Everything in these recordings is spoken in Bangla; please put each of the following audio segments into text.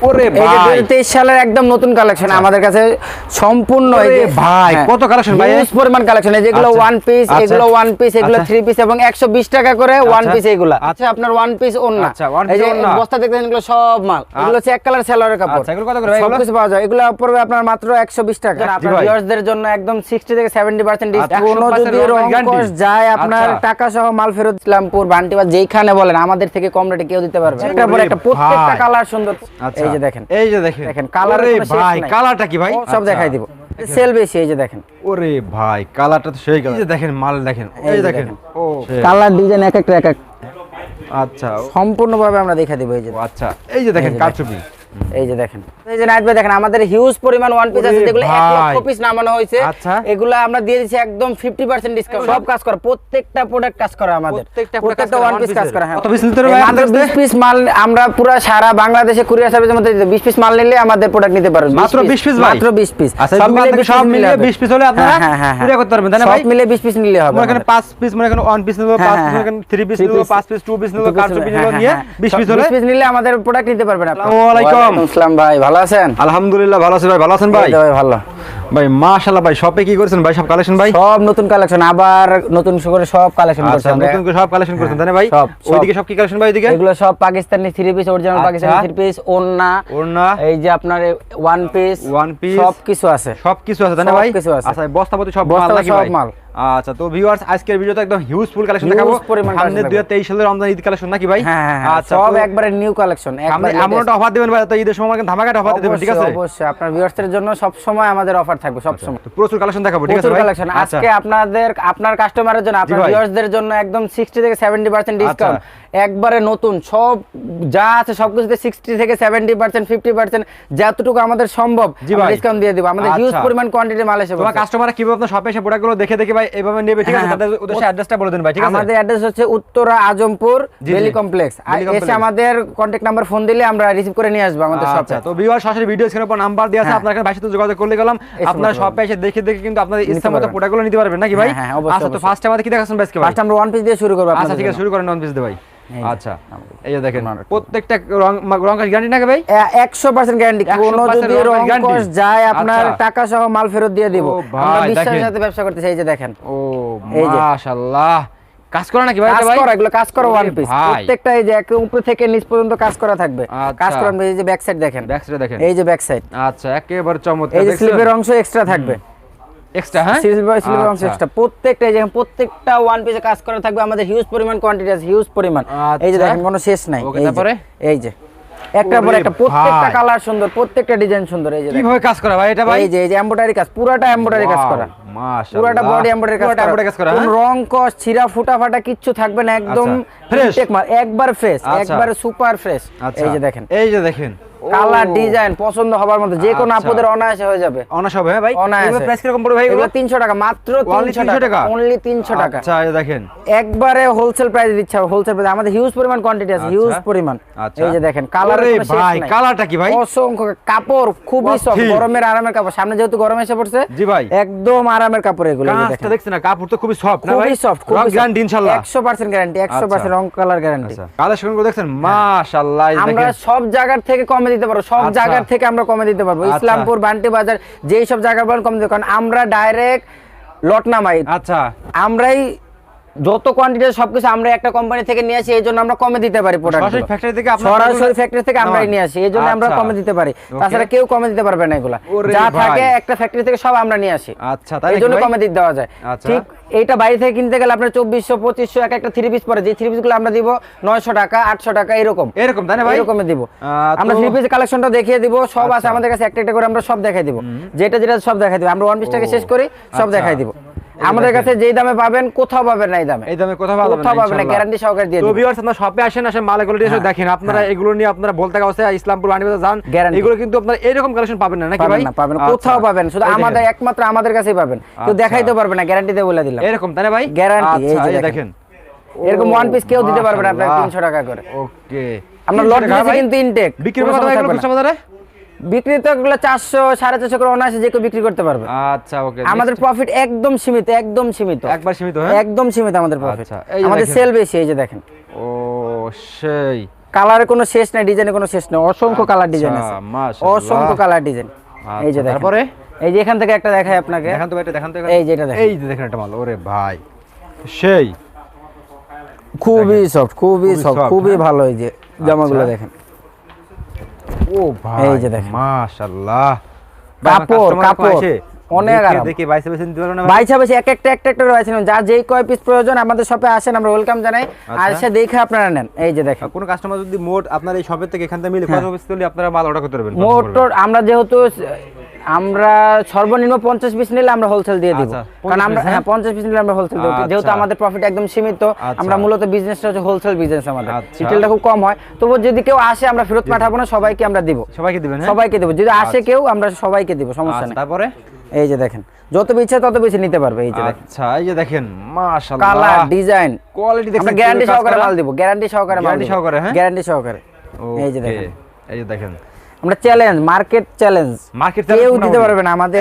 ওরে ভাই 2023 সালের একদম নতুন কালেকশন আমাদের কাছে সম্পূর্ণ এই যে ভাই, হ্যাঁ, কত collection ভাই? huge পরিমাণ কালেকশন এই যেগুলো আচ্ছা, ওয়ান পিস আচ্ছা। এগুলো ওয়ান পিস এগুলো আচ্ছা। থ্রি পিস এবং 120 টাকা করে ওয়ান আচ্ছা। পিস এগুলো আচ্ছা। আচ্ছা আপনার ওয়ান পিস ওন্না আচ্ছা, এই যে বস্তা দেখতেছেন এগুলো সব মাল এগুলো হচ্ছে এক কালার সেলারের কাপড় আচ্ছা, এগুলো কত করে ভাই সব? কিছু পাওয়া যায় এগুলো পড়বে আপনার মাত্র 120 টাকা আপনার ভাই। ভিউয়ারদের জন্য একদম 60 থেকে 70% ডিসকাউন্ট আচ্ছা, যদি রং। যায় আপনার আচ্ছা। টাকা সহ মাল ফেরত ইসলামপুর বান্টি বা যেইখানে বলেন আমাদের থেকে কম রেটে কেউ দিতে পারবে একটা পর একটা প্রত্যেকটা কালার সুন্দর আচ্ছা এই যে দেখেন। এই যে দেখেন। দেখেন, কালার ভাই কালারটা কি ভাই? সব আচ্ছা। দেখাই দিব। সেল বেশি এই যে দেখেন। ওরে ভাই কালারটা তো সেই কালার এই যে দেখেন মাল দেখেন। এই যে দেখেন। ও কালার ডিজাইন এক একটা এক এক। আচ্ছা। সম্পূর্ণভাবে আমরা দেখা দেব এই যে। আচ্ছা। এই যে দেখেন। কারচুপি। এই যে দেখেন। এই যে নাইট ভাই দেখেন আমাদের হিউজ পরিমাণ ওয়ান পিস আছে যেগুলো এক লক্ষ পিস নামানো হয়েছে। আচ্ছা। এগুলো আমরা দিয়ে দিচ্ছি একদম 50% ডিসকাউন্ট সব কাজ করা প্রত্যেকটা প্রোডাক্ট কাজ করা আমাদের। প্রত্যেকটা ওয়ান পিস কাজ। করা হ্যাঁ। কত piece নিতে ভাই মাত্র 20 পিস মাল আমরা পুরো সারা বাংলাদেশে কুরিয়ার সার্ভিসের মধ্যে 20 পিস মাল নিলে আমাদের প্রোডাক্ট নিতে পারবেন। মাত্র 20 piece ভাই? মাত্র 20 পিস আচ্ছা, দোকান থেকে সব মিলিয়ে 20 piece হলে আপনারা হ্যাঁ হ্যাঁ হ্যাঁ courier করতে পারবেন, তাই না সব মিলে 20 পিস নিলে হবে এখানে আমাদের। পাঁচ পিস মনে এখানে ওয়ান পিস নিলো হ্যাঁ, পিস হ্যাঁ, এখানে থ্রি পিস three নিলো পাঁচ পিস টু পিস নিলো দুটো piece কারচুপি হলে- হ্যাঁ, নিয়ে হ্যাঁ, বিশ পিস হলে 20 পিস নিলে আমাদের প্রোডাক্ট নিতে পারবেন আপনি। আসসালামু আলাইকুম। আসসালাম ভাই ভালো আছেন? আলহামদুলিল্লাহ ভালো আছি ভাই ভালো আছেন ভাই? ভাই ভালো। ভাই মাশাআল্লাহ ভাই শপে কি করেছেন ভাই? সব কালেকশন ভাই? সব নতুন কালেকশন আবার নতুন করে সব কালেকশন করছি নতুন করে সব কালেকশন করেছেন তাই ভাই? সব, সব। ওইদিকে সব কি কালেকশন ভাই ওইদিকে? এগুলো সব Pakistani three piece original. Pakistani three piece ওন্না ওড়না। এই যে আপনার ওয়ান পিস One piece। সব কিছু আছে। সব কিছু আছে তাই সব ভাই? কিছু আছে। আচ্ছা বস্তাপতি সব মাল সব মাল। আচ্ছা তো ভিউয়ার্স আজকের ভিডিওতে একদম হিউজ ফুল কালেকশন দেখাবো সামনে collection 2023 সালের রমজান ঈদ কালেকশন নাকি ভাই? হ্যাঁ হ্যাঁ হ্যাঁ, আচ্ছা সব একবারে নিউ কালেকশন আপনি এমন একটা অফার দিবেন ভাই তো ঈদের সময় আমাকে ধামাকা অফার দিবেন ঠিক আছে? অবশ্যই আপনার ভিউয়ার্সদের জন্য সব সময় আমাদের অফার থাকবে সব সময়। তো প্রচুর কালেকশন দেখাবো ঠিক আছে প্রচুর ভাই? কালেকশন আচ্ছা। আজকে আপনাদের আপনার কাস্টমারের জন্য আপনার। ভিউয়ার্সদের জন্য একদম 60 থেকে 70% ডিসকাউন্ট একবারে নতুন সব যা আছে সবকিছুতে 60 থেকে 70% 50% যতটুকু আমাদের সম্ভব ডিসকাউন্ট দিয়ে দিব। আমাদের হিউজ আচ্ছা। পরিমাণ কোয়ান্টিটি মাল এসে তোমার কাস্টমাররা কীভাবে আপনার শপে এসে প্রোডাক্টগুলো দেখে দেখে ভাই এভাবে নেবে ঠিক আছে? হ্যাঁ, তাদের উদ্দেশ্যে অ্যাড্রেসটা বলে দেন ভাই ঠিক আছে? আমাদের অ্যাড্রেস হচ্ছে উত্তরা আজমপুর বেলি কমপ্লেক্স আর এসে আমাদের নাম্বার ফোন দিলে আমরা রিসিভ করে নিয়ে আসব আমাদের শপে আচ্ছা তো ভিউয়ার সরাসরি ভিডিও স্ক্রিনের উপর নাম্বার দেওয়া আছে হ্যাঁ। আপনার ভাইয়ের সাথে যোগাযোগ করলে গেলাম। আপনার শপে এসে দেখে দেখে কিন্তু আপনার ইচ্ছা মতো। প্রোডাক্টগুলো নিতে পারবেন নাকি ভাই? হ্যাঁ, হ্যাঁ, আচ্ছা তো ফার্স্ট আমাদের কি দেখাচ্ছেন ভাই আজকে ফার্স্ট আমরা ওয়ান পিস দিয়ে শুরু করব আচ্ছা ঠিক আছে শুরু করেন ওয়ান পিস দিয়ে ভাই। আচ্ছা। এই যে দেখেন প্রত্যেকটা রং রং কাজ গ্যারান্টি নাকি ভাই? একশো পার্সেন্ট গ্যারান্টি কোনো যদি রং যায় আপনার আচ্ছা। টাকা সহ মাল ফেরত দিয়ে দিব। আমরা বিশ্বাসের সাথে ব্যবসা করতেছি এই যে দেখেন। ও মাশাআল্লাহ। কাজ করে নাকি ভাই কাজ করা এগুলো কাজ করা ওয়ান পিস প্রত্যেকটা এই যে এক উপর থেকে নিচ পর্যন্ত কাজ করা থাকবে। আচ্ছা। কাজ করা এই যে ব্যাক সাইড দেখেন। ব্যাক সাইডে দেখেন। এই যে ব্যাক সাইড আচ্ছা একেবারে চমৎকার এই যে স্লিপের অংশ এক্সট্রা থাকবে। এক্সট্রা হ্যাঁ? অংশ আচ্ছা। এক্সট্রা প্রত্যেকটা প্রত্যেকটা ওয়ান পিসে কাজ করা থাকবে। আমাদের হিউজ পরিমাণ কোয়ান্টিটি আছে হিউজ পরিমাণ। এই যে আচ্ছা। দেখেন কোনো শেষ নাই। তারপরে? এই যে। একটার পর একটা প্রত্যেকটা কালার সুন্দর প্রত্যেকটা ডিজাইন সুন্দর এই যে কীভাবে কাজ করা ভাই এটা ভাই? এই যে এই যে এমব্রয়ডারি কাজ পুরাটা এমব্রয়ডারি কাজ করা। পুরাটা বডি এমব্রয়ডারি কাজ করা। embroidery কাজ করা কোনো? রং কস ছিঁড়া ফুটা ফাটা কিচ্ছু থাকবে না। একদম আচ্ছা? একবার ফ্রেশ। একবারে সুপার ফ্রেশ এই যে দেখেন। এই যে দেখেন। কালার ডিজাইন পছন্দ হবার মতো যে কোনো আচ্ছা। আপুদের অনায়াসে হয়ে যাবে। অনার্স হবে হ্যাঁ ভাই? অনায়াসে। প্রাইস কীরকম পড়বে ভাই এগুলো? এগুলো 300 টাকা মাত্র Only 300 300 টাকা? অনলি 300 টাকা। আচ্ছা দেখেন। একবারে হোলসেল প্রাইস দিচ্ছে হোলসেল প্রাইস আমাদের হিউজ পরিমাণ কোয়ান্টিটি আছে আচ্ছা। হিউজ পরিমাণ। আচ্ছা। এই যে দেখেন কালার ভাই কালারটা কি ভাই? অসংখ্য কাপড় খুবই সফট গরমের আরামের কাপড়। সামনে যেহেতু গরম এসে পড়ছে জি ভাই। একদম আরামের কাপড় এগুলো দেখেন। দেখছেন না? কাপড় তো খুবই সফট না ভাই? খুবই সফট রং গ্যারান্টি ইনশাআল্লাহ 100% গ্যারান্টি 100% রং কালার গ্যারান্টি আচ্ছা। কালেকশন দেখছেন? মাশাআল্লাহ এই আমরা সব জায়গার থেকে কমে দিতে পারব। সব আচ্ছা। জায়গার থেকে আমরা কমে দিতে পারব। আচ্ছা। ইসলামপুর বান্টি বাজার যেই সব জায়গার বলেন কমে দিতে কারণ আমরা ডাইরেক্ট লট নামাই। আচ্ছা। আমরাই যত কোয়ান্টিটি সবকিছু আমরা একটা কোম্পানি থেকে নিয়ে আসি এই জন্য আমরা কমে দিতে পারি প্রোডাক্ট সরাসরি ফ্যাক্টরি থেকে সরাসরি ফ্যাক্টরি থেকে আমরাই নিয়ে আসি এই জন্য আমরা আচ্ছা। কমে দিতে পারি। তাছাড়া কেউ কমে দিতে পারবে না এগুলা। যা থাকে একটা ফ্যাক্টরি থেকে সব আমরা নিয়ে আসি। আচ্ছা তাই জন্য কমে দিতে দেওয়া যায়। ঠিক এইটা বাইরে থেকে কিনতে গেলে আপনার চব্বিশশো পঁচিশশো এক একটা থ্রি পিস পরে যে থ্রি পিসগুলো আমরা দিব নয়শো টাকা আটশো টাকা এরকম। এরকম তাই না ভাই? এরকমে দিব। আমরা থ্রি পিস কালেকশনটা দেখিয়ে দিব সব আছে আচ্ছা। আমাদের কাছে একটা একটা করে আমরা সব দেখাই দিব। যেটা যেটা সব দেখাই দিব। আমরা ওয়ান পিসটাকে শেষ করি সব আচ্ছা। দেখাই দিব। আমাদের কাছে যেই দামে পাবেন কোথাও পাবেন না এই দামে। এই দামে কোথাও পাবেন কোথাও পাবেন না গ্যারান্টি সহকারে দিয়ে তো দিব। ভিউয়ার্স আপনারা শপে আসেন আসেন মাল দিয়ে এসে দেখেন আপনারা এগুলো নিয়ে আপনারা বলতে গেছে ইসলামপুর বাণিজ্য যান Guarantee। এগুলো কিন্তু আপনারা এরকম কালেকশন পাবেন না নাকি ভাই? না পাবেন আচ্ছা। কোথাও পাবেন শুধু আমাদের একমাত্র আমাদের কাছেই পাবেন। কেউ আচ্ছা। দেখাইতে পারবে না গ্যারান্টি দিয়ে বলে দিলাম। এরকম তাই না ভাই? গ্যারান্টি এই আচ্ছা যে দেখেন। এরকম ওয়ান পিস কেউ দিতে পারবে না আপনার তিনশো টাকা করে। ওকে আমরা লট দিয়েছি কিন্তু ইনটেক বিক্রি এগুলো খুচরা বাজারে বিক্রি তো চারশো সাড়ে চারশো করে অনায়াসে যে কেউ বিক্রি করতে পারবে। আচ্ছা ওকে আমাদের প্রফিট একদম সীমিত একদম সীমিত। একবার সীমিত হ্যাঁ? একদম সীমিত আমাদের প্রফিট আচ্ছা, আমাদের সেল বেশি এই যে দেখেন। ও সেই। কালারের কোনো শেষ নাই ডিজাইনের কোনো শেষ নেই অসংখ্য কালার ডিজাইন আছে। আচ্ছা, অসংখ্য কালার ডিজাইন এই যে আচ্ছা, দেখেন। তারপরে? এই যে এখান থেকে একটা দেখাই আপনাকে। দেখান তো এটা দেখান তো এই যে এটা দেখেন। এই যে দেখেন একটা মাল ওরে ভাই। সেই। খুবই সফট খুবই সফট খুবই হ্যাঁ? ভালো এই যে জামাগুলো আচ্ছা। দেখেন। ও ভাই এই যে দেখেন। মাশাআল্লাহ কাপড়, কাপড়, অনেক আরাম। দেখে বাইসে বাইসে দিতে না ভাই? বেশি এক একটা এক একটা রয়েছে যার যেই কয় পিস প্রয়োজন আমাদের শপে আসেন আমরা ওয়েলকাম জানাই আর আচ্ছা। সে দেখে আপনারা নেন এই যে দেখেন কোন কাস্টমার যদি মোট আপনার এই শপের থেকে এখান থেকে মিলে কত পিস তুলি আপনারা মাল অর্ডার করতে পারবেন মোট আমরা যেহেতু আমরা সর্বনিম্ন পঞ্চাশ পিস নিলে আমরা হোলসেল দিয়ে দিব। আচ্ছা, কারণ আমরা হ্যাঁ? হ্যাঁ পঞ্চাশ পিস নিলে আমরা হোলসেল দেবো। যেহেতু আচ্ছা। আমাদের প্রফিট একদম সীমিত আচ্ছা। আমরা মূলত বিজনেসটা হচ্ছে হোলসেল বিজনেস আমাদের। রিটেলটা খুব কম হয়। তবু যদি কেউ আসে আমরা ফেরত পাঠাবো না সবাইকে আমরা দিব। সবাইকে দিবেন হ্যাঁ? সবাইকে দেবো। যদি আসে কেউ আমরা সবাইকে দিব সমস্যা নেই। তারপরে? এই যে দেখেন যত ইচ্ছা তত বেশি নিতে পারবে এই যে দেখেন। আচ্ছা এই যে দেখেন মাশাআল্লাহ। কালার ডিজাইন কোয়ালিটি দেখেন গ্যারান্টি সহকারে মাল দিব গ্যারান্টি সহকারে মাল দিব। সহকারে, হ্যাঁ? গ্যারান্টি সহকারে। এই যে দেখেন। এই যে দেখেন। আমরা চ্যালেঞ্জ মার্কেট চ্যালেঞ্জ মার্কেট কেউ দিতে পারবে না আমাদের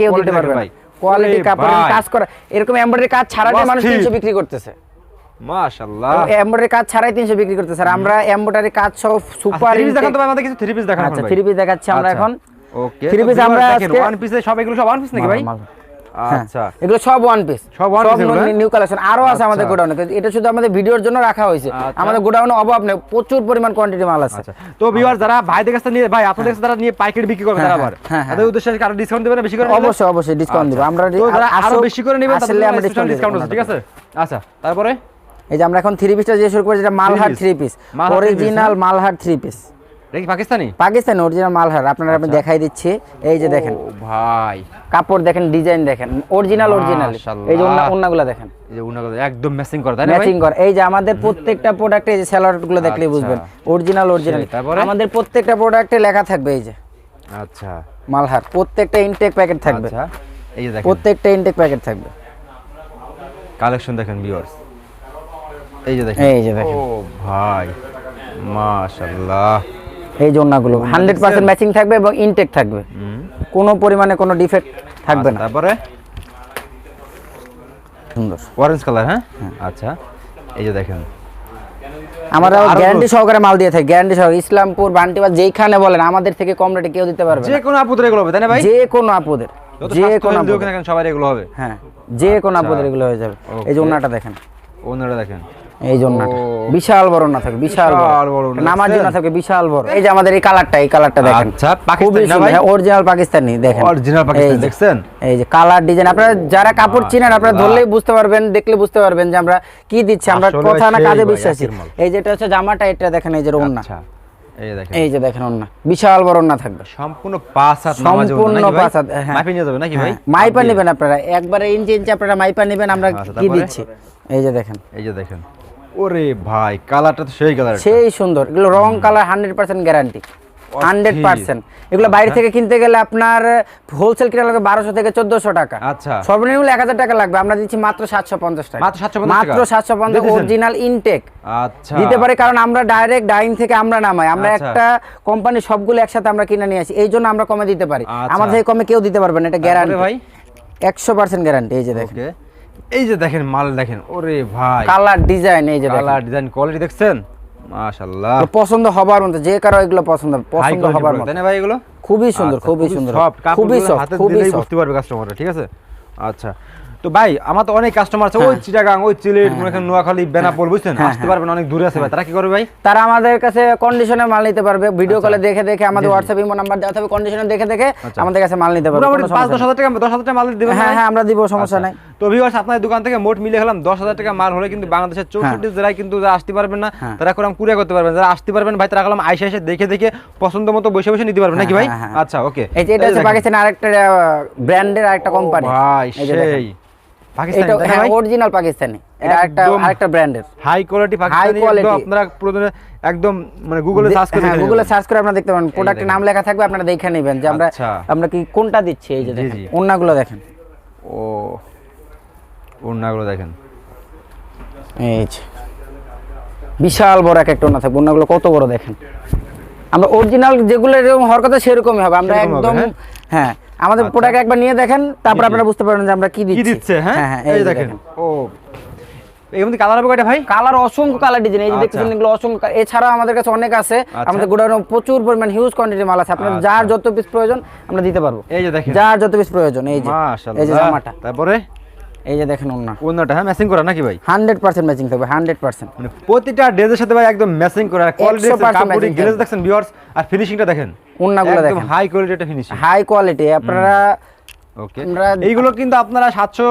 কেউ দিতে পারবে না। কোয়ালিটি কাপড়ের কাপড় কাজ করা এরকম এমব্রয়ডারি কাজ ছাড়াতে মানুষ তিনশো 300 বিক্রি করতেছে। মাশাআল্লাহ। এমব্রয়ডারি কাজ ছাড়াই 300 বিক্রি করতেছে। স্যার আমরা এমব্রয়ডারি কাজ সহ সুপার থ্রি পিস দেখান তো আমাদের কিছু থ্রি পিস দেখান আচ্ছা থ্রি পিস দেখাচ্ছি আমরা এখন। ওকে থ্রি পিস আমরা আজকে- ওয়ান পিসে সব এগুলো সব ওয়ান পিস নাকি ভাই? আচ্ছা। এগুলো সব ওয়ান পিস সব এগুলো, হ্যাঁ? নিউ কালেকশন আরও আছে আমাদের আচ্ছা। গোডাউনে এটা শুধু আমাদের ভিডিওর জন্য রাখা হয়েছে। আচ্ছা। আমাদের গোডাউনে অভাব নেই। প্রচুর পরিমাণ কোয়ান্টিটি মাল আছে। আচ্ছা। তো ভিউয়ার যারা ভাইদের কাছে নিয়ে ভাই আপনাদের কাছে যারা নিয়ে পাইকারি বিক্রি করবে হ্যাঁ, তারা আবার। হ্যাঁ, হ্যাঁ। তাদের উদ্দেশ্যে কারও ডিসকাউন্ট দেবেন বেশি করে অবশ্যই অবশ্যই ডিসকাউন্ট দিব। আচ্ছা। আমরা আরও বেশি করে নেবেন তাদের আমরা ডিসকাউন্ট আছে ঠিক আছে? আচ্ছা তারপরে? এই যে আমরা এখন থ্রি পিসটা যে শুরু করি যেটা Malhar three piece original Malhar three piece কি পাকিস্তানি? পাকিস্তানি অরিজিনাল মালহার। আপনারা আমি দেখাই দিচ্ছি। এই যে দেখেন। ভাই। কাপড় দেখেন ডিজাইন দেখেন। অরিজিনাল অরিজিনাল এই যে ওন্না ওন্নাগুলো দেখেন। এই যে উনাগুলো একদম ম্যাচিং করে তাই না ম্যাচিং করে। এই যে আমাদের প্রত্যেকটা প্রোডাক্টে এই যে স্যালাডগুলো দেখলেই আচ্ছা। বুঝবেন। অরিজিনাল অরিজিনাল আমাদের প্রত্যেকটা প্রোডাক্টে লেখা থাকবে এই যে। আচ্ছা। মালহার। প্রত্যেকটা ইনটেক প্যাকেট থাকবে। আচ্ছা। এই যে দেখেন। প্রত্যেকটা ইনটেক প্যাকেট থাকবে। কালেকশন দেখেন ভিউয়ার্স এই যে দেখেন। এই যে দেখেন। ও ভাই মাশাআল্লাহ। এই যে হান্ড্রেড পার্সেন্ট ম্যাচিং থাকবে এবং ইনটেক থাকবে। কোনো পরিমাণে কোনো ডিফেক্ট থাকবে আচ্ছা, না তারপরে? সুন্দর। অরেঞ্জ কালার হ্যাঁ? আচ্ছা এই যে দেখেন। আমরা গ্যারান্টি সহকারে মাল দিয়ে থাকি গ্যারান্টি সহকারে। ইসলামপুর বান্টিবাদ যেইখানে বলেন আমাদের থেকে কম রেটে কেউ দিতে পারবে যে কোনো আপুদের এগুলো হবে তাই না ভাই? যে কোনো আপুদের যে কোনো healthy হোক আপুদের। না কেন সবার এগুলো হবে। হ্যাঁ যে কোনো আচ্ছা। এগুলো হয়ে যাবে। এই যে দেখেন। এই ও। বিশাল বড় না থাকে বিশাল বড়। নামার জন্য থাকে বিশাল বড়। এই যে আমাদের এই কালারটা এই কালারটা দেখেন। আচ্ছা, পাকিস্তানি না ভাই? অরিজিনাল পাকিস্তানি দেখেন। এই পাকিস্তানি, দেখছেন? এই যে কালার ডিজাইন আপনারা যারা কাপড় চিনেন আপনারা ধরলেই বুঝতে পারবেন দেখলে বুঝতে পারবেন যে আমরা কি দিচ্ছি আমরা কথা না কাজে বিশ্বাসী। এই যেটা হচ্ছে জামাটা এটা দেখেন এই যে ওন্না আচ্ছা এই যে দেখেন। এই যে দেখেন ওন্না বিশাল বড় ওন্না থাকবে। সম্পূর্ণ পাঁচ হাত সম্পূর্ণ? পাঁচ হাত, হ্যাঁ। নিয়ে যাবে নাকি ভাই? হ্যাঁ, মাইপা নেবেন আপনারা একবারে ইঞ্চি ইঞ্চি আপনারা মাইপা নেবেন আমরা আচ্ছা, কি দিচ্ছি? এই যে দেখেন। এই যে দেখেন। ওরে ভাই কালারটা তো সেই কালার সেই সুন্দর। এগুলো রং colour hundred percent guarantee hundred percent এগুলো বাইরে থেকে কিনতে গেলে আপনার হোলসেল কিনা লাগবে বারোশো থেকে চোদ্দশো টাকা। আচ্ছা। সর্বনিম্ন এক হাজার টাকা লাগবে। আমরা দিচ্ছি মাত্র সাতশো পঞ্চাশ টাকা। মাত্র 750 টাকা? মাত্র সাতশো পঞ্চাশ অরিজিনাল ইনটেক আচ্ছা। দিতে পারে কারণ আমরা ডাইরেক্ট ডাইং থেকে আমরা নামাই। আমরা আচ্ছা। একটা কোম্পানি সবগুলো একসাথে আমরা কিনে নিয়ে আসি। এই জন্য আমরা কমে দিতে পারি। আচ্ছা। আমাদের কমে কেউ দিতে পারবে না এটা গ্যারান্টি ভাই? একশো পার্সেন্ট গ্যারান্টি এই যে দেখেন। এই যে দেখেন মাল দেখেন ওরে ভাই। কালার ডিজাইন এই যে কালার ডিজাইন কোয়ালিটি দেখছেন? মাশাআল্লাহ। পছন্দ হবার মতো যে কারও এগুলো পছন্দ পছন্দ হবার মতো। না ভাই এগুলো? খুবই সুন্দর আচ্ছা, খুবই সুন্দর খুবই সফট খুবই সফট বুঝতে পারবে কাস্টমাররা ঠিক আছে? আচ্ছা তো ভাই আমার তো অনেক কাস্টমার আছে ওই হ্যাঁ। চিটাগাং ওই চিলেট মনে করেন নোয়াখালী বেনাপোল বুঝছেন? আসতে পারবেন অনেক দূরে আছে ভাই। তারা কি করবে ভাই? তারা আমাদের কাছে কন্ডিশনে মাল নিতে পারবে। ভিডিও আচ্ছা। কলে দেখে দেখে আমাদের হোয়াটসঅ্যাপ ইমো নাম্বার দেওয়া থাকবে কন্ডিশনে দেখে দেখে আচ্ছা। আমাদের কাছে মাল নিতে পারবে মোটামুটি কোনো পাঁচ সমস্যা দশ হাজার টাকা দশ হাজার টাকা মাল দিবেন। হ্যাঁ হ্যাঁ আমরা দিব সমস্যা আচ্ছা। নাই। তো ভিউয়ার্স আপনার দোকান থেকে মোট মিলে গেলাম দশ হাজার টাকা মাল হলে কিন্তু বাংলাদেশের চৌষট্টি জেলায় কিন্তু যারা আসতে পারবেন না হ্যাঁ। তারা কলাম কুরিয়া করতে পারবেন। যারা আসতে পারবেন ভাই তারা কলাম আইসা এসে দেখে দেখে পছন্দ মতো বসে বসে নিতে পারবেন। নাকি ভাই? হ্যাঁ, হ্যাঁ, হ্যাঁ। আচ্ছা ওকে এই যে এটা হচ্ছে পাকিস্তানের আরেকটা ব্র্যান্ডের আরেকটা কোম্পানি ভাই। সেই। পাকিস্তানি হ্যাঁ অরিজিনাল পাকিস্তানি। এটা একদম আরেকটা ব্র্যান্ডের হাই কোয়ালিটি পাকিস্তানি। একদম আপনারা প্রথমে একদম মানে গুগলে সার্চ করে হ্যাঁ গুগলে। সার্চ করে আপনারা দেখতে পারেন। প্রোডাক্টের। নাম লেখা থাকবে আপনারা দেখে নেবেন যে আমরা আচ্ছা। আমরা কি কোনটা দিচ্ছি এই যে দেখেন। দেখেন। ও। ওড়নাগুলো দেখেন। এই বিশাল বড় এক একটা ওনা থাকবে কত বড় দেখেন। আমরা অরিজিনাল যেগুলো এরকম হওয়ার কথা সেরকমই হবে আমরা একদম হ্যাঁ? হ্যাঁ আমাদের আচ্ছা। প্রোডাক্ট একবার নিয়ে দেখেন তারপর। আপনারা বুঝতে পারবেন যে আমরা কি দিচ্ছি। দিচ্ছে হ্যাঁ? হ্যাঁ এই দেখেন। ও এর মধ্যে কালার হবে কয়টা ভাই? কালার অসংখ্য কালার ডিজাইন এই যে আচ্ছা। দেখতেছেন এগুলো অসংখ্য আমাদের কাছে অনেক আছে আচ্ছা। আমাদের গোডাউনে প্রচুর পরিমাণ হিউজ কোয়ান্টিটি মাল আছে আপনার যার যত পিস প্রয়োজন আমরা দিতে পারব। এই যে দেখেন। যার যত পিস প্রয়োজন এই যে। এই যে জামাটা। তারপরে? এই যে দেখেন ওন্না অন্যটা হ্যাঁ ম্যাচিং করা নাকি ভাই? হান্ড্রেড পার্সেন্ট ম্যাচিং থাকবে হান্ড্রেড পার্সেন্ট। মানে প্রতিটা ড্রেসের সাথে ভাই একদম ম্যাচিং করা কোয়ালিটি 100% গ্লেজ দেখেন ভিউয়ার্স আর ফিনিশিংটা দেখেন। ওন্নাগুলো একদম দেখেন। হাই কোয়ালিটি একটা ফিনিশিং হাই কোয়ালিটি আপনারা ওকে এইগুলো কিন্তু আপনারা 700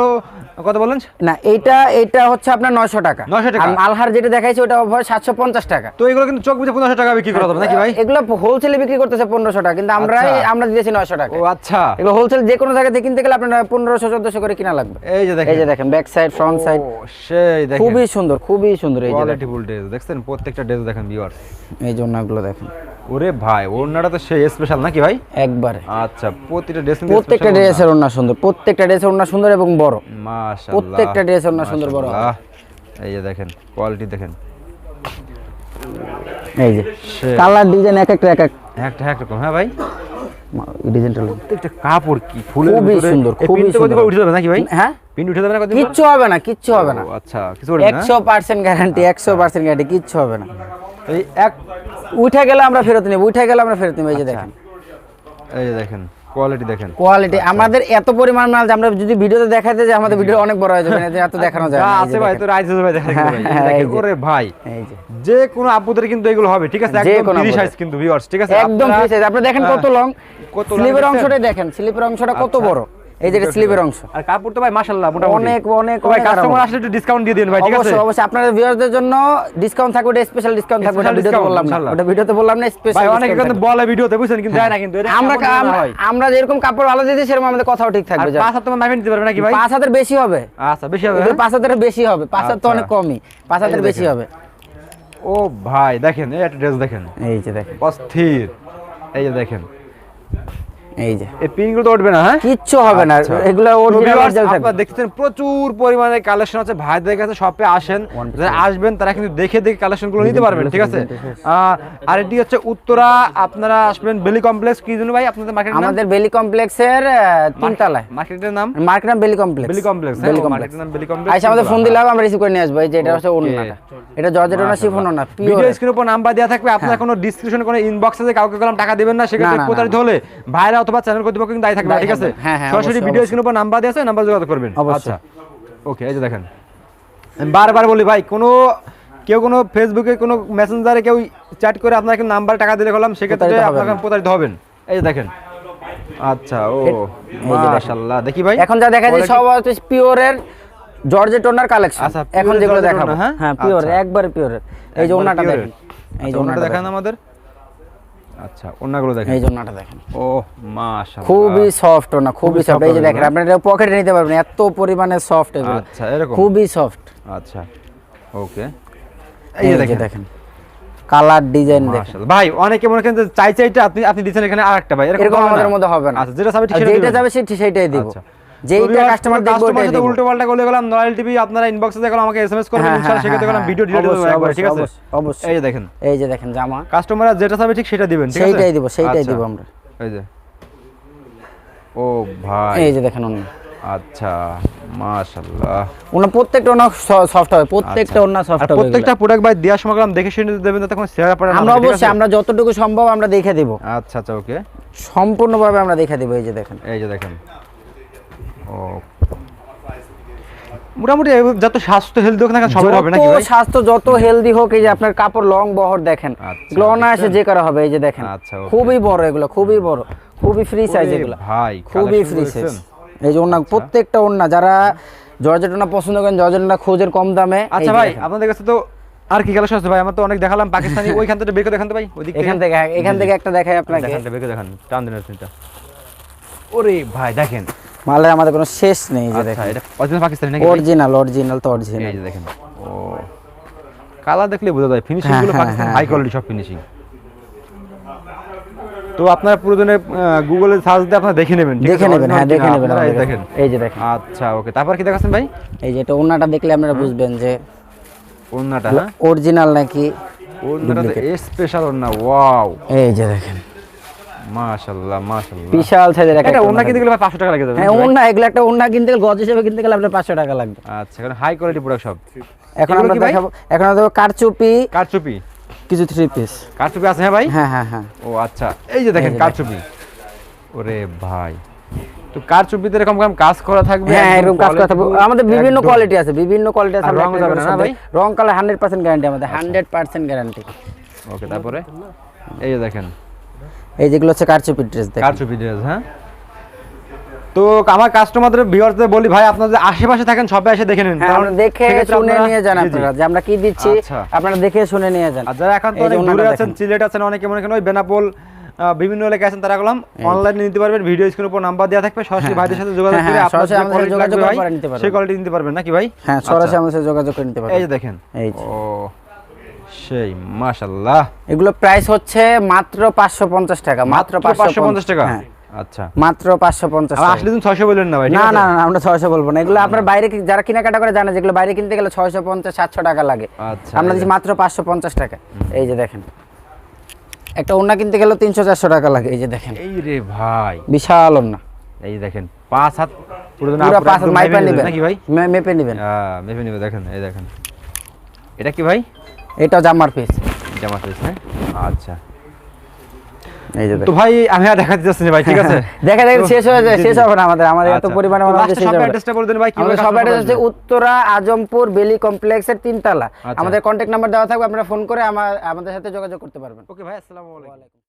কত বলেন? না এইটা এইটা হচ্ছে আপনার নয়শো টাকা। 900 টাকা। আর যেটা দেখাইছে ওটা সাতশো পঞ্চাশ টাকা। তো এগুলো কিন্তু চোখ বুঝে 1500 টাকা বিক্রি করা যাবে নাকি ভাই? এগুলো হোলসেলে বিক্রি করতেছে পনেরোশো টাকা কিন্তু আমরা আচ্ছা। আমরা দিয়েছি নয়শো টাকা। ও আচ্ছা। এগুলো হোলসেল যে কোনো জায়গা থেকে কিনতে গেলে আপনার পনেরোশো চোদ্দশো করে কিনা লাগবে। এই যে দেখেন। এই যে দেখেন ব্যাক সাইড ফ্রন্ট সাইড সেই দেখেন। খুবই সুন্দর খুবই সুন্দর এই যে দেখেন। ড্রেস দেখছেন? প্রত্যেকটা ড্রেস দেখেন ভিউয়ার্স এই জন্যগুলো দেখেন। ওরে ভাই ওড়নাটা তো সেই স্পেশাল নাকি ভাই? একবারে। আচ্ছা প্রতিটা ড্রেস প্রত্যেকটা ড্রেসের ওড়না। সুন্দর প্রত্যেকটা ড্রেসের ওড়না সুন্দর এবং বড়। মাশাআল্লাহ প্রত্যেকটা ড্রেসের ওড়না সুন্দর বড়। হবে। এই যে দেখেন কোয়ালিটি দেখেন। এই যে কালার ডিজাইন এক একটা এক এক। একটা একরকম হ্যাঁ ভাই? ডিজাইনটা প্রত্যেকটা কাপড় কি ফুলের খুবই সুন্দর, খুবই সুন্দর। উঠে যাবে নাকি ভাই? হ্যাঁ? প্রিন্ট উঠে যাবে না কিচ্ছু হবে না কিচ্ছু হবে না। আচ্ছা কিছু করবে না? একশো পার্সেন্ট গ্যারান্টি একশো পার্সেন্ট গ্যারান্টি কিচ্ছু হবে না। এই এক উঠে গেলে আমরা ফেরত নেব উঠে গেলে আমরা ফেরত নেব এই যে দেখেন। এই যে দেখেন কোয়ালিটি দেখেন। কোয়ালিটি আমাদের এত পরিমাণ মাল যে আমরা যদি ভিডিওতে দেখাতে যে আমাদের ভিডিও অনেক বড় হয়ে যাবে না, এত দেখানো যায় না, আছে ভাই। তো রাইস ভাই দেখেন এই হ্যাঁ, দেখেন। ওরে ভাই যে। কোনো আপুদের কিন্তু এগুলো হবে ঠিক আছে? একদম কোনো 30 আপুদের। সাইজ কিন্তু ভিউয়ার্স ঠিক আছে? একদম ফ্রি সাইজ আপনি দেখেন কত হ্যাঁ, লং কত long স্লিপের অংশটা দেখেন স্লিপের অংশটা কত আচ্ছা। বড়? এই যে স্লিপের অংশ। আর কাপড় তো ভাই মাশাআল্লাহ মোটামুটি। অনেক, অনেক, ভাই কাস্টমার আসলে একটু ডিসকাউন্ট দিয়ে দিন ভাই ঠিক আছে? অবশ্যই। অবশ্যই আপনাদের ভিউয়ারদের জন্য ডিসকাউন্ট থাকবে ওটা স্পেশাল ডিসকাউন্ট থাকবে ওটা ভিডিওতে বললাম না। ওটা ভিডিওতে বললাম না ভাই স্পেশাল অনেকে কিন্তু বলে ভিডিওতে বুঝছেন কিন্তু দেয় না কিন্তু আমরা আমরা- যেরকম কাপড় ভালো দিতে সেরকম আমাদের কথাও ঠিক আর থাকবে পাঁচ হাত তোমার নামিয়ে দিতে পারবে নাকি ভাই? পাঁচ হাতের বেশি হবে। আচ্ছা বেশি হবে এগুলো হ্যাঁ? পাঁচ হাতের বেশি হবে পাঁচ হাত তো আচ্ছা। অনেক কমই পাঁচ হাতের বেশি হবে। ও ভাই দেখেন এই একটা ড্রেস দেখেন। এই যে দেখেন। অস্থির। এই যে দেখেন। এই যে। এই পিনগুলো তো উঠবে না হ্যাঁ? কিচ্ছু হবে না। আচ্ছা। এগুলো আপনারা দেখছেন প্রচুর পরিমাণে কালেকশন আছে। ভাইদের কাছে শপে আসেন যারা আসবেন তারা কিন্তু দেখে দেখে কালেকশনগুলো নিতে পারবেন ঠিক আছে? আর এটি হচ্ছে উত্তরা আপনারা আসবেন বেলি কমপ্লেক্স কি জন্য ভাই? আপনাদের মার্কেট আমাদের বেলি কমপ্লেক্সের তিন তলায় মার্কেটের নাম? মার্কেট নাম বেলি কমপ্লেক্স বেলি কমপ্লেক্স বেলি হ্যাঁ কমপ্লেক্স নাম বেলি কমপ্লেক্স আইসা আমাদের ফোন দিলাম আমরা রিসিভ করে নিয়ে আসব। এই যে এটা হচ্ছে এটা জর্জেট না শিফন না ভিডিও স্ক্রিনের উপর নাম্বার দেওয়া থাকবে। আপনারা কোনো ডিসক্রিপশনে কোনো ইনবক্সে কাউকে কলম টাকা দিবেন না সেক্ষেত্রে প্রতারিত হলে ভাইরা অথবা চ্যানেল কর্তৃপক্ষ কিন্তু দায়ী থাকবে ঠিক আছে? হ্যাঁ, হ্যাঁ, সরাসরি ভিডিও। স্ক্রিনের উপর নাম্বার দেওয়া আছে নাম্বার যোগাযোগ করবেন। আচ্ছা ওকে এই যে দেখেন। আমি বারবার বলি ভাই কোনো কেউ কোনো ফেসবুকে কোনো মেসেঞ্জারে কেউ চ্যাট করে আপনাকে নাম্বার টাকা দিলে কলম সেক্ষেত্রে আপনাকে প্রতারিত হবেন। এই যে দেখেন। আচ্ছা ও। মাশাআল্লাহ। দেখি ভাই। এখন যা দেখা যায় সব হচ্ছে পিওরের জর্জেট ওনার কালেকশন আচ্ছা, এখন যেগুলো দেখাবো। হ্যাঁ? পিওর। একবারে পিওরের এই যে ওনাটা দেখেন। এই যে আচ্ছা, ওনাটা দেখেন। আমাদের। আচ্ছা ওনাগুলো দেখেন। এই যে দেখেন। ও মাশাআল্লাহ। খুবই সফট ওনা খুবই খুবই সফট এই যে দেখেন আপনি এটা পকেটে নিতে পারবেন এত পরিমাণে সফট এগুলো। আচ্ছা এরকম? খুবই সফট আচ্ছা ওকে। এই দেখেন। কালার ডিজাইন দেখেন। ভাই অনেকে মনে করেন যে চাই চাইটা আপনি আপনি দিচ্ছেন এখানে আরেকটা ভাই এরকম আমাদের মধ্যে হবে না। আচ্ছা যেটা চাবে ঠিক সেটা যাবে সেটা সেইটাই দিব। আচ্ছা। যেইটা কাস্টমার দেখবে দিব উল্টো পাল্টা করলে গেলাম নয়াল টিভি আপনারা ইনবক্সে দেখলাম আমাকে এসএমএস করবেন হ্যাঁ, ইনশাআল্লাহ হ্যাঁ, সেক্ষেত্রে গেলাম ভিডিও ডিলিট অবশ্যই, একবার ঠিক আছে? অবশ্যই। এই যে দেখেন। এই যে দেখেন জামা। কাস্টমাররা যেটা চাবে ঠিক সেটা দিবেন ঠিক আছে? সেইটাই দিব সেইটাই আচ্ছা। দিব আমরা। এই যে। ও ভাই। এই যে দেখেন ওনা আচ্ছা মাশাআল্লাহ। ওনা প্রত্যেকটা ওনা সফট হবে প্রত্যেকটা ওনা সফট হবে প্রত্যেকটা প্রোডাক্ট ভাই দেওয়ার সময় দেখে শুনে দেবেন যাতে কোনো শেয়ার পড়ে না আমরা অবশ্যই আমরা যতটুকু সম্ভব আমরা দেখে দেব। আচ্ছা আচ্ছা ওকে। সম্পূর্ণভাবে আমরা দেখে দেব এই যে দেখেন। এই যে দেখেন। ও। মোটামুটি যত স্বাস্থ্য হেলদি হোক না সবার হবে নাকি ভাই? স্বাস্থ্য যত হেলদি হোক এই যে আপনার কাপড় লং বহর দেখেন আচ্ছা, এগুলো অনায়াসে যে করা হবে এই যে দেখেন আচ্ছা, খুবই বড় এগুলো খুবই বড় খুবই ফ্রি সাইজ এগুলো ভাই, খুবই ফ্রি সাইজ এই যে ওনা প্রত্যেকটা ওনা যারা জর্জেট ওনা পছন্দ করেন জর্জেট ওনা খোঁজের কম দামে আচ্ছা ভাই আপনাদের কাছে তো আর কি কালেকশন আছে ভাই? আমরা তো অনেক দেখালাম পাকিস্তানি ওইখান থেকে বের করে দেখান তো ভাই ওইদিক এখান থেকে এখান থেকে একটা দেখাই আপনাকে। দেখান বের করে দেখান টান দিন ওরে ভাই দেখেন মালের আমাদের কোনো শেষ নেই যে আচ্ছা দেখেন। এটা অরিজিনাল পাকিস্তানি নাকি? অরিজিনাল অরিজিনাল তো অরিজিনাল এই যে দেখেন। ও। কালার দেখলে বোঝা যায় ফিনিশিং হ্যাঁ, গুলো হ্যাঁ, পাকিস্তান হ্যাঁ, হাই কোয়ালিটি সব ফিনিশিং তো আপনারা প্রয়োজনে গুগলে সার্চ দিয়ে আপনারা দেখে নেবেন দেখে নেবেন হ্যাঁ দেখে নেবেন এই দেখেন। এই যে দেখেন। আচ্ছা ওকে। তারপর কি দেখাচ্ছেন ভাই? এই যে এটা ওনাটা দেখলে আপনারা বুঝবেন যে ওন্নাটা হ্যাঁ? অরিজিনাল নাকি ওন্নাটা স্পেশাল ওন্না ওয়াও এই যে দেখেন। মাশাআল্লাহ মাশাআল্লাহ। বিশাল সাইজের একটা ওন্না কিনতে গেলে ভাই 500 টাকা লাগে হ্যাঁ নাকি এগুলো একটা ওড়না কিনতে গেলে গজ হিসেবে কিনতে গেলে আপনার পাঁচশো টাকা লাগবে। আচ্ছা কারণ হাই কোয়ালিটি প্রোডাক্ট সব। এখন আমরা দেখাবো এখন দেখাবো কারচুপি। কারচুপি? কিছু থ্রি পিস কারচুপি আছে হ্যাঁ ভাই? হ্যাঁ হ্যাঁ হ্যাঁ। ও আচ্ছা এই যে দেখেন কারচুপি। ওরে ভাই। তো এরকম কাজ করা থাকবে? হ্যাঁ এরকম কাজ করা থাকবে। আমাদের বিভিন্ন কোয়ালিটি আছে বিভিন্ন কোয়ালিটি আছে রং যাবে না, ভাই? রং কালার হান্ড্রেড পার্সেন্ট গ্যারান্টি আমাদের হান্ড্রেড পার্সেন্ট গ্যারান্টি ওকে তারপরে? এই যে দেখেন। এই যেগুলো হচ্ছে কারচুপি ড্রেস কারচুপি ড্রেস হ্যাঁ? তো আমার কাস্টমারদের ভিউয়ারদের বলি ভাই আপনাদের আশেপাশে থাকেন সবাই এসে দেখে নিন। হ্যাঁ কারণ দেখে শুনে নিয়ে যান। আপনারা যে আমরা কি দিচ্ছি আচ্ছা। আপনারা দেখে শুনে নিয়ে যান। আর যারা এখন তো অনেক দূরে আছেন সিলেট আছেন অনেকে মনে করেন ওই বেনাপোল বিভিন্ন এলাকায় আছেন তারা গেলাম অনলাইনে নিতে পারবেন ভিডিও স্ক্রিনের উপর নাম্বার দেওয়া থাকবে সরাসরি হ্যাঁ, ভাইদের সাথে যোগাযোগ হ্যাঁ, করে হ্যাঁ, আপনার সরাসরি যে আমাদের যোগাযোগ করে নিতে পারবেন। সেই কোয়ালিটি নিতে পারবেন নাকি ভাই? হ্যাঁ সরাসরি আচ্ছা। আমাদের সাথে যোগাযোগ করে নিতে পারবেন এই যে দেখেন। এই। ও। সেই মাশাআল্লাহ। এগুলো প্রাইস হচ্ছে মাত্র পাঁচশো পঞ্চাশ টাকা মাত্র পাঁচশো পাঁচশো পঞ্চাশ টাকা? আচ্ছা। মাত্র পাঁচশো পঞ্চাশ আর টাকা। আসলে তুমি ছয়শো বললেন না ভাই না না না আমরা ছয়শো বলব না। এগুলো আপনার বাইরে যারা কেনাকাটা করে জানে যেগুলো বাইরে কিনতে গেলে ছয়শো পঞ্চাশ সাতশো টাকা লাগে। আচ্ছা আমরা দিচ্ছি মাত্র পাঁচশো পঞ্চাশ টাকা। এই যে দেখেন। একটা ওন্না কিনতে গেলে তিনশো চারশো টাকা লাগে এই যে দেখেন। এই রে ভাই। বিশাল ওন্না এই দেখেন পাঁচ হাত পুরো যেন পুরো আপুরা পাঁচ একদম মাইপা মেপে নেবে নেবেন নাকি ভাই? মেপে নেবেন। হ্যাঁ মেপে নেবে দেখেন এই দেখেন। এটা কি ভাই? এটাও জামার পিস জামার পিস হ্যাঁ? আচ্ছা। এই যে তো ভাই আমি আর দেখাতে যাচ্ছি ভাই ঠিক আছে? দেখা দেখা শেষ হয়ে যায় শেষ হবে না আমাদের আমাদের এত আচ্ছা। পরিমাণে এ শেষ হবে না। address টা বলে দেন ভাই, কীভাবে আমাদের সব অ্যাড্রেস হচ্ছে উত্তরা আজমপুর বেলি কমপ্লেক্সের তিনতলা। আচ্ছা। আমাদের কন্টাক্ট নাম্বার দেওয়া থাকবে আপনারা ফোন করে আমাদের সাথে যোগাযোগ করতে পারবেন। ওকে ভাই আসসালামু আলাইকুম।